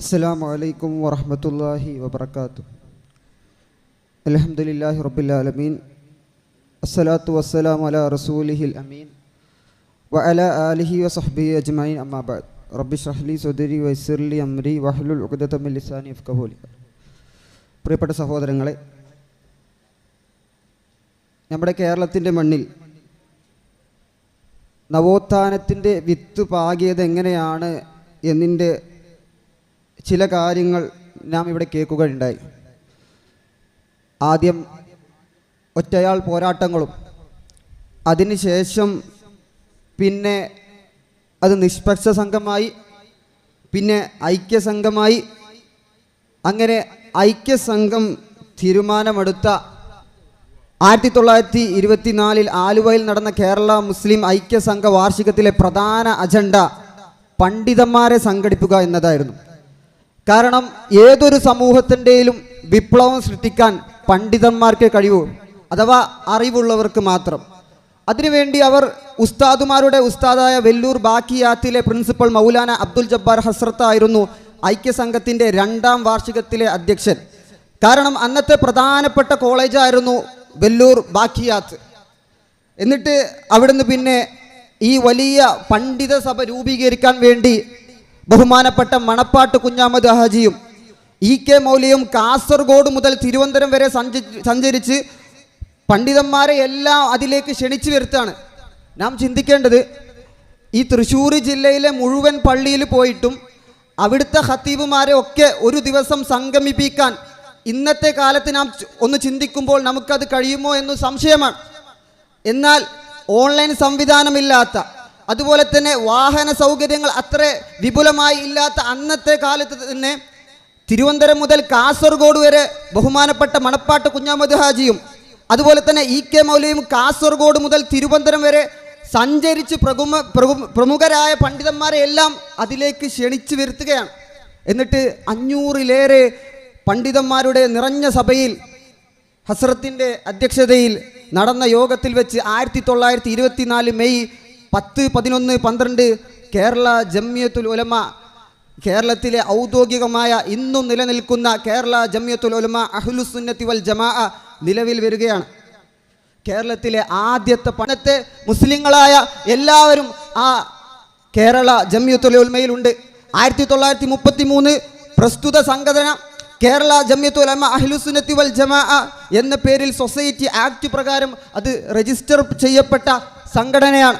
السلام عليكم ورحمة الله وبركاته الحمد لله رب العالمين الصلاة والسلام على رسوله الأمين وعلى آله وصحبه أجمعين أما بعد رب اشرح لي صدري ويسر لي أمري واحلل عقدة من لساني يفقهوا قولي പ്രിയപ്പെട്ട സഹോദരങ്ങളെ നമ്മുടെ കേരളത്തിൻ്റെ മണ്ണിൽ നവോത്ഥാനത്തിൻ്റെ വിത്ത് പാകിയത് എങ്ങനെയാണ് എന്നിൻ്റെ ചില കാര്യങ്ങൾ നാം ഇവിടെ കേൾക്കുകയുണ്ടായി. ആദ്യം ഒറ്റയാൾ പോരാട്ടങ്ങളും അതിനുശേഷം പിന്നെ അത് നിഷ്പക്ഷ സംഘമായി പിന്നെ ഐക്യസംഘമായി അങ്ങനെ ഐക്യസംഘം തീരുമാനമെടുത്ത ആയിരത്തി തൊള്ളായിരത്തി ഇരുപത്തിനാലിൽ ആലുവയിൽ നടന്ന കേരള മുസ്ലിം ഐക്യസംഘ വാർഷികത്തിലെ പ്രധാന അജണ്ട പണ്ഡിതന്മാരെ സംഘടിപ്പിക്കുക എന്നതായിരുന്നു. കാരണം ഏതൊരു സമൂഹത്തിന്റെയിലും വിപ്ലവം സൃഷ്ടിക്കാൻ പണ്ഡിതന്മാർക്ക് കഴിയൂ അഥവാ അറിവുള്ളവർക്ക് മാത്രം. അതിനുവേണ്ടി അവർ ഉസ്താദുമാരുടെ ഉസ്താദായ വെല്ലൂർ ബാക്കിയാത്തിലെ പ്രിൻസിപ്പൽ മൗലാന അബ്ദുൽ ജബ്ബാർ ഹസ്രത്തായിരുന്നു ഐക്യസംഘത്തിന്റെ രണ്ടാം വാർഷികത്തിലെ അധ്യക്ഷൻ. കാരണം അന്നത്തെ പ്രധാനപ്പെട്ട കോളേജായിരുന്നു വെല്ലൂർ ബാക്കിയാത്ത് എന്നിട്ട് അവിടുന്ന് പിന്നെ ഈ വലിയ പണ്ഡിത സഭ രൂപീകരിക്കാൻ വേണ്ടി ബഹുമാനപ്പെട്ട മണപ്പാട്ട് കുഞ്ഞാമത് ഹാജിയും ഇ കെ മൗലിയും കാസർഗോഡ് മുതൽ തിരുവനന്തപുരം വരെ സഞ്ചരിച്ച് പണ്ഡിതന്മാരെ എല്ലാം അതിലേക്ക് ക്ഷണിച്ചു വരുത്താണ് നാം ചിന്തിക്കേണ്ടത് ഈ തൃശ്ശൂർ ജില്ലയിലെ മുഴുവൻ പള്ളിയിൽ പോയിട്ടും അവിടുത്തെ ഹത്തീബുമാരെ ഒക്കെ ഒരു ദിവസം സംഗമിപ്പിക്കാൻ ഇന്നത്തെ കാലത്ത് നാം ഒന്ന് ചിന്തിക്കുമ്പോൾ നമുക്കത് കഴിയുമോ എന്ന് സംശയമാണ്. എന്നാൽ ഓൺലൈൻ സംവിധാനമില്ലാത്ത അതുപോലെ തന്നെ വാഹന സൗകര്യങ്ങൾ അത്ര വിപുലമായി ഇല്ലാത്ത അന്നത്തെ കാലത്ത് തന്നെ തിരുവനന്തപുരം മുതൽ കാസർഗോഡ് വരെ ബഹുമാനപ്പെട്ട മണപ്പാട്ട് കുഞ്ഞാമത് ഹാജിയും അതുപോലെ തന്നെ ഇ കെ മൗലിയും കാസർഗോഡ് മുതൽ തിരുവനന്തപുരം വരെ സഞ്ചരിച്ച് പ്രഗുമ പ്രഗു- പ്രമുഖരായ പണ്ഡിതന്മാരെ എല്ലാം അതിലേക്ക് ക്ഷണിച്ചു വരുത്തുകയാണ്. എന്നിട്ട് അഞ്ഞൂറിലേറെ പണ്ഡിതന്മാരുടെ നിറഞ്ഞ സഭയിൽ ഹസ്രത്തിന്റെ അധ്യക്ഷതയിൽ നടന്ന യോഗത്തിൽ വെച്ച് ആയിരത്തി തൊള്ളായിരത്തി ഇരുപത്തിനാല് മെയ് പത്ത് പതിനൊന്ന് പന്ത്രണ്ട് കേരള ജമ്യത്തുൽ ഉലമ കേരളത്തിലെ ഔദ്യോഗികമായ ഇന്നും നിലനിൽക്കുന്ന കേരള ജമ്യത്തുൽ ഉലമ അഹ്ലുസുന്നത്തി വൽ ജമാ നിലവിൽ വരികയാണ്. കേരളത്തിലെ ആദ്യത്തെ പണത്തെ മുസ്ലിങ്ങളായ എല്ലാവരും ആ കേരള ജമ്യത്തുൽ ഉൽമയിലുണ്ട് ആയിരത്തി തൊള്ളായിരത്തി മുപ്പത്തി മൂന്ന് പ്രസ്തുത സംഘടന കേരള ജമ്മിയത്തുൽ ഉലമ അഹ്ലുസുന്നത്തി വൽ ജമാ എന്ന പേരിൽ സൊസൈറ്റി ആക്ട് പ്രകാരം അത് രജിസ്റ്റർ ചെയ്യപ്പെട്ട സംഘടനയാണ്.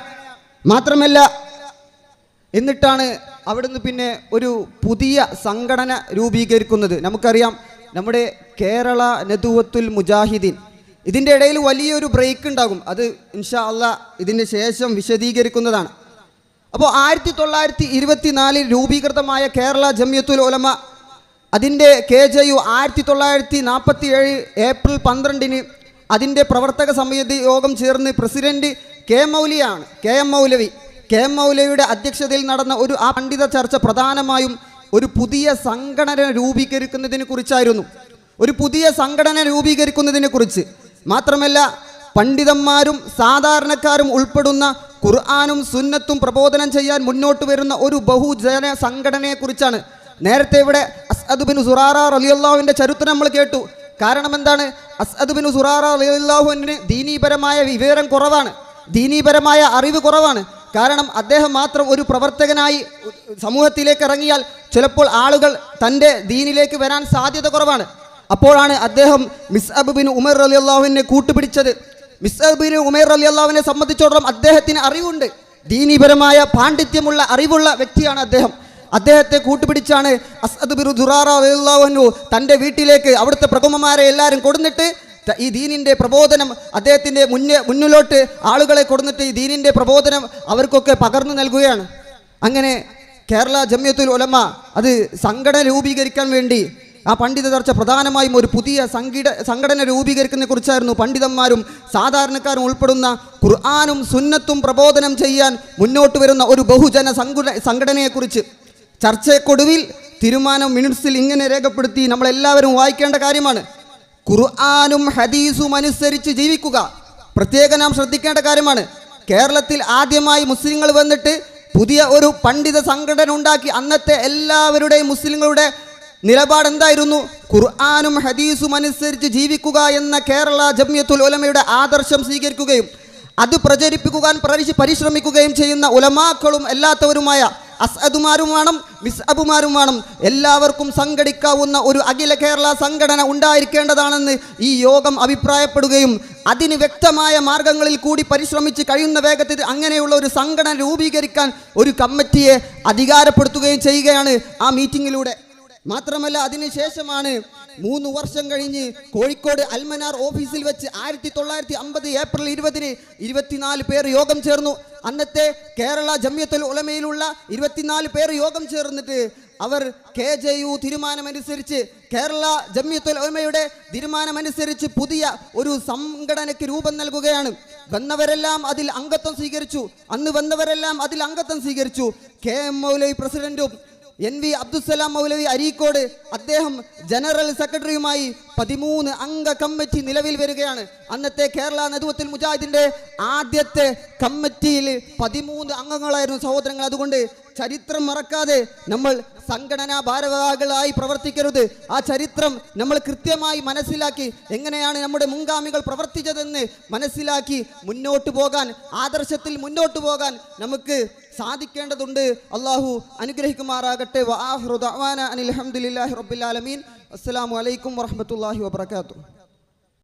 മാത്രമല്ല എന്നിട്ടാണ് അവിടുന്ന് പിന്നെ ഒരു പുതിയ സംഘടന രൂപീകരിക്കുന്നത്. നമുക്കറിയാം നമ്മുടെ കേരള നദുവത്തുൽ മുജാഹിദീൻ. ഇതിന്റെ ഇടയിൽ വലിയൊരു ബ്രേക്ക് ഉണ്ടാകും. അത് ഇൻഷാ അല്ല ഇതിന് ശേഷം വിശദീകരിക്കുന്നതാണ്. അപ്പോൾ ആയിരത്തി തൊള്ളായിരത്തി ഇരുപത്തിനാലിൽ രൂപീകൃതമായ കേരള ജമ്യത്തുൽ ഒലമ അതിന്റെ കെ ജെ യു ആയിരത്തി തൊള്ളായിരത്തി നാൽപ്പത്തി ഏഴ് ഏപ്രിൽ പന്ത്രണ്ടിന് അതിന്റെ പ്രവർത്തക സമിതി യോഗം ചേർന്ന് president K മൗലിയാണ് K M Maulavi. K M മൗലവിയുടെ അധ്യക്ഷതയിൽ നടന്ന ഒരു ആ പണ്ഡിത ചർച്ച പ്രധാനമായും ഒരു പുതിയ സംഘടന രൂപീകരിക്കുന്നതിനെ കുറിച്ചായിരുന്നു. ഒരു പുതിയ സംഘടന രൂപീകരിക്കുന്നതിനെ കുറിച്ച്. മാത്രമല്ല പണ്ഡിതന്മാരും സാധാരണക്കാരും ഉൾപ്പെടുന്ന ഖുർആാനും സുന്നത്തും പ്രബോധനം ചെയ്യാൻ മുന്നോട്ട് വരുന്ന ഒരു ബഹുജന സംഘടനയെക്കുറിച്ചാണ് നേരത്തെ ഇവിടെ അസ്അദ് സുറാറ റലിയല്ലാഹുവിന്റെ ചരിത്രം നമ്മൾ കേട്ടു. കാരണം എന്താണ്? അസ്അദ് സുറാറ റലിയല്ലാഹുവിന് ദീനീപരമായ വിവരം കുറവാണ്. ദീനീപരമായ അറിവ് കുറവാണ്. കാരണം അദ്ദേഹം മാത്രം ഒരു പ്രവർത്തകനായി സമൂഹത്തിലേക്ക് ഇറങ്ങിയാൽ ചിലപ്പോൾ ആളുകൾ തന്റെ ദീനിലേക്ക് വരാൻ സാധ്യത കുറവാണ്. അപ്പോഴാണ് അദ്ദേഹം മിസ് ബിൻ ഉമർ അലി അള്ളാഹുവിനെ കൂട്ടുപിടിച്ചത്. മിസ് ബിൻ ഉമർ അലി അള്ളാഹുവിനെ സംബന്ധിച്ചിടത്തോളം അദ്ദേഹത്തിന് അറിവുണ്ട്. ദീനീപരമായ പാണ്ഡിത്യമുള്ള അറിവുള്ള വ്യക്തിയാണ് അദ്ദേഹം. അദ്ദേഹത്തെ കൂട്ടുപിടിച്ചാണ് അസ്അദ് ബിൻ ദുറാറ തന്റെ വീട്ടിലേക്ക് അവിടുത്തെ പ്രകുമ്മമാരെ എല്ലാവരും കൊടുന്നിട്ട് ഈ ദീനിന്റെ പ്രബോധനം അദ്ദേഹത്തിന്റെ മുന്നേ മുന്നിലോട്ട് ആളുകളെ കൊടുന്നിട്ട് ഈ ദീനിന്റെ പ്രബോധനം അവർക്കൊക്കെ പകർന്നു നൽകുകയാണ്. അങ്ങനെ കേരള ജമ്യത്തുൽ ഉലമ അത് സംഘടന രൂപീകരിക്കാൻ വേണ്ടി ആ പണ്ഡിത ചർച്ച പ്രധാനമായും ഒരു പുതിയ സംഘട സംഘടന രൂപീകരിക്കുന്നതിനെ കുറിച്ചായിരുന്നു. പണ്ഡിതന്മാരും സാധാരണക്കാരും ഉൾപ്പെടുന്ന ഖുർആാനും സുന്നത്തും പ്രബോധനം ചെയ്യാൻ മുന്നോട്ട് വരുന്ന ഒരു ബഹുജന സംഘട സംഘടനയെക്കുറിച്ച് ചർച്ചയ്ക്കൊടുവിൽ തീരുമാനം മിനിറ്റ്സിൽ ഇങ്ങനെ രേഖപ്പെടുത്തി നമ്മളെല്ലാവരും വായിക്കേണ്ട കാര്യമാണ്. ഖുർആാനും ഹദീസും അനുസരിച്ച് ജീവിക്കുക. പ്രത്യേകം നാം ശ്രദ്ധിക്കേണ്ട കാര്യമാണ്. കേരളത്തിൽ ആദ്യമായി മുസ്ലിങ്ങൾ വന്നിട്ട് പുതിയ ഒരു പണ്ഡിത സംഘടന ഉണ്ടാക്കി അന്നത്തെ എല്ലാവരുടെയും മുസ്ലിങ്ങളുടെ നിലപാട് എന്തായിരുന്നു? ഖുർആാനും ഹദീസും അനുസരിച്ച് ജീവിക്കുക എന്ന കേരള ജമ്യത്തുൽ ഉലമയുടെ ആദർശം സ്വീകരിക്കുകയും അത് പ്രചരിപ്പിക്കുവാൻ പരിശ് പരിശ്രമിക്കുകയും ചെയ്യുന്ന ഉലമാക്കളും അല്ലാത്തവരുമായ അസദുമാരും വേണം മിസ്അബുമാരും വേണം. എല്ലാവർക്കും സംഘടിക്കാവുന്ന ഒരു അഖില കേരള സംഘടന ഉണ്ടായിരിക്കേണ്ടതാണെന്ന് ഈ യോഗം അഭിപ്രായപ്പെടുകയും അതിന് വ്യക്തമായ മാർഗങ്ങളിൽ കൂടി പരിശ്രമിച്ച് കഴിയുന്ന വേഗത്തിൽ അങ്ങനെയുള്ള ഒരു സംഘടന രൂപീകരിക്കാൻ ഒരു കമ്മിറ്റിയെ അധികാരപ്പെടുത്തുകയും ചെയ്യുകയാണ് ആ മീറ്റിങ്ങിലൂടെ. മാത്രമല്ല അതിനുശേഷമാണ് മൂന്ന് വർഷം കഴിഞ്ഞ് കോഴിക്കോട് അൽമനാർ ഓഫീസിൽ വെച്ച് ആയിരത്തി തൊള്ളായിരത്തി അമ്പത് ഏപ്രിൽ ഇരുപതിന് ഇരുപത്തിനാല് പേർ യോഗം ചേർന്നു. അന്നത്തെ കേരള ജമ്യത്തുൽ ഉലമയിലുള്ള ഇരുപത്തിനാല് പേർ യോഗം ചേർന്നിട്ട് അവർ കെ ജെ യു തീരുമാനമനുസരിച്ച് കേരള ജമ്യത്തുൽ ഉലമയുടെ തീരുമാനമനുസരിച്ച് പുതിയ ഒരു സംഘടനയ്ക്ക് രൂപം നൽകുകയാണ്. വന്നവരെല്ലാം അതിൽ അംഗത്വം സ്വീകരിച്ചു. അന്ന് വന്നവരെല്ലാം അതിൽ അംഗത്വം സ്വീകരിച്ചു. കെ എം മൗലവി പ്രസിഡന്റും എൻ വി അബ്ദുസലാം മൗലവി അരീക്കോട് അദ്ദേഹം ജനറൽ സെക്രട്ടറിയുമായി പതിമൂന്ന് അംഗ കമ്മിറ്റി നിലവിൽ വരികയാണ്. അന്നത്തെ കേരള നദുവത്തിൽ മുജാഹിദിന്റെ ആദ്യത്തെ കമ്മിറ്റിയിൽ പതിമൂന്ന് അംഗങ്ങളായിരുന്നു സഹോദരങ്ങൾ. അതുകൊണ്ട് ചരിത്രം മറക്കാതെ നമ്മൾ സംഘടനാ ഭാരവാഹികളായി പ്രവർത്തിക്കരുത്. ആ ചരിത്രം നമ്മൾ കൃത്യമായി മനസ്സിലാക്കി എങ്ങനെയാണ് നമ്മുടെ മുൻഗാമികൾ പ്രവർത്തിച്ചതെന്ന് മനസ്സിലാക്കി മുന്നോട്ട് പോകാൻ ആദർശത്തിൽ മുന്നോട്ട് പോകാൻ നമുക്ക് സാധിക്കേണ്ടതുണ്ട്. അള്ളാഹു അനുഗ്രഹിക്കുമാറാകട്ടെ. ദഅ്വാന അനിൽ അഹമ്മദില്ലാഹി റബ്ബിൽ ആലമീൻ. അസ്സലാമു അലൈക്കും വറഹ്മത്തുള്ളാഹി വബറകാതുഹു.